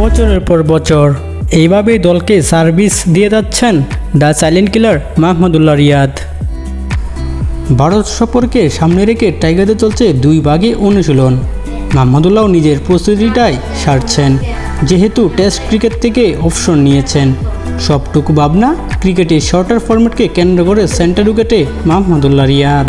বছরের পর বছর। এইভাবেই দলকে সার্ভিস দিয়ে যাচ্ছেন the silent killer Mahmudullah Riyad. Bharat সফরকে সামনে রেখে টাইগারদের চলছে দুই ভাগে অনুশীলন। মাহমুদুল্লাহ নিজের প্রস্তুতিটাই সারছেন, যেহেতু টেস্ট ক্রিকেট থেকে অপশন নিয়েছেন। সবটুকু ভাবনা ক্রিকেটে শর্টার ফরম্যাটকে কেন্দ্র করে সেন্টার উইকেটে মাহমুদুল্লাহ রিয়াদ।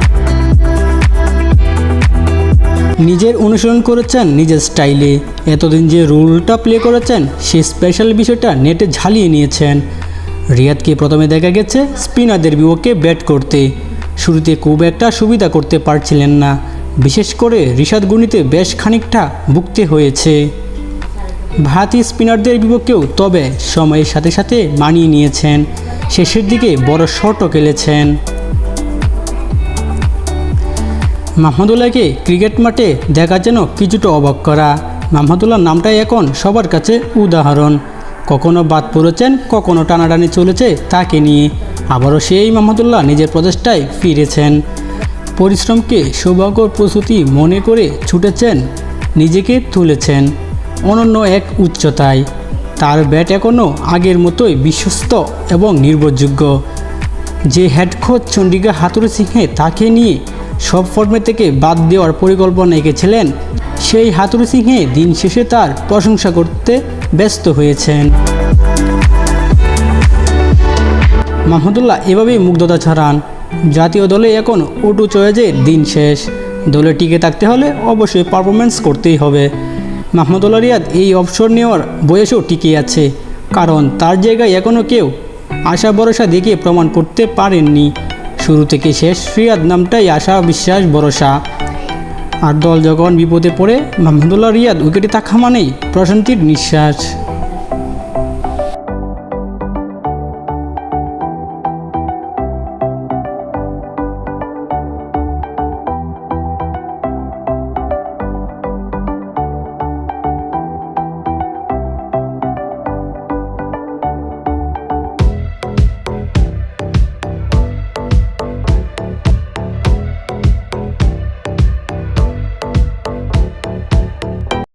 নিজের অনুসরণ করেছেন নিজের স্টাইলে। এতদিন যে রুলটা প্লে করেছেন সেই স্পেশাল বিষয়টা নেটে ঝালিয়ে নিয়েছেন। রিয়াদকে প্রথমে দেখা গেছে স্পিনারদের বিপক্ষে ব্যাট করতে। শুরুতে খুব একটা সুবিধা করতে পারছিলেন না। বিশেষ করে রিশাদ গুণিতে বেশ খানিকটা ভুগতে হয়েছে। ভারতী স্পিনারদের বিপক্ষেও তবে সময়ের সাথে সাথে মানিয়ে নিয়েছেন। শেষের দিকে বড় শটও খেলেছেন। মাহমুদুল্লাহকে ক্রিকেট মাঠে দেখা যেন কিছুটা অবাক করা। মাহমুদুল্লাহ নামটাই এখন সবার কাছে উদাহরণ। কখনো বাদ পড়েছেন, কখনো টানাটানি চলেছে তাকে নিয়ে। আবারও সেই মাহমুদুল্লাহ নিজের প্রচেষ্টায় ফিরেছেন। পরিশ্রমকে সৌভাগ্যর প্রস্তুতি মনে করে ছুটেছেন, নিজেকে তুলেছেন অনন্য এক উচ্চতায়। তার ব্যাট এখনও আগের মতোই বিশ্বস্ত এবং নির্ভরযোগ্য। যে হেড কোচ চন্ডিকা হাতুড়ি সিংহে তাকে নিয়ে সব ফর্মে থেকে বাদ দেওয়ার পরিকল্পনা এঁকেছিলেন। সেই হাতুড়ি সিংহে দিন শেষে তার প্রশংসা করতে ব্যস্ত হয়েছেন। মাহমুদুল্লাহ এভাবেই মুগ্ধতা ছাড়ান। জাতীয় দলে এখন ওটু চয়েজের দিন শেষ। দলে টিকে থাকতে হলে অবশ্যই পারফরমেন্স করতেই হবে। মাহমুদুল্লাহ রিয়াদ এই অবসর নেওয়ার বয়সেও টিকে আছে। কারণ তার জায়গায় এখনও কেউ আশা ভরসা দেখিয়ে প্রমাণ করতে পারেননি। শুরু থেকে শেষ। রিয়াদ নামটাই আশা, বিশ্বাস, ভরসা। আর দল যখন বিপদে পড়ে মাহমুদুল্লাহ রিয়াদ, উইকেটে থাকা মানেই প্রশান্তির নিঃশ্বাস।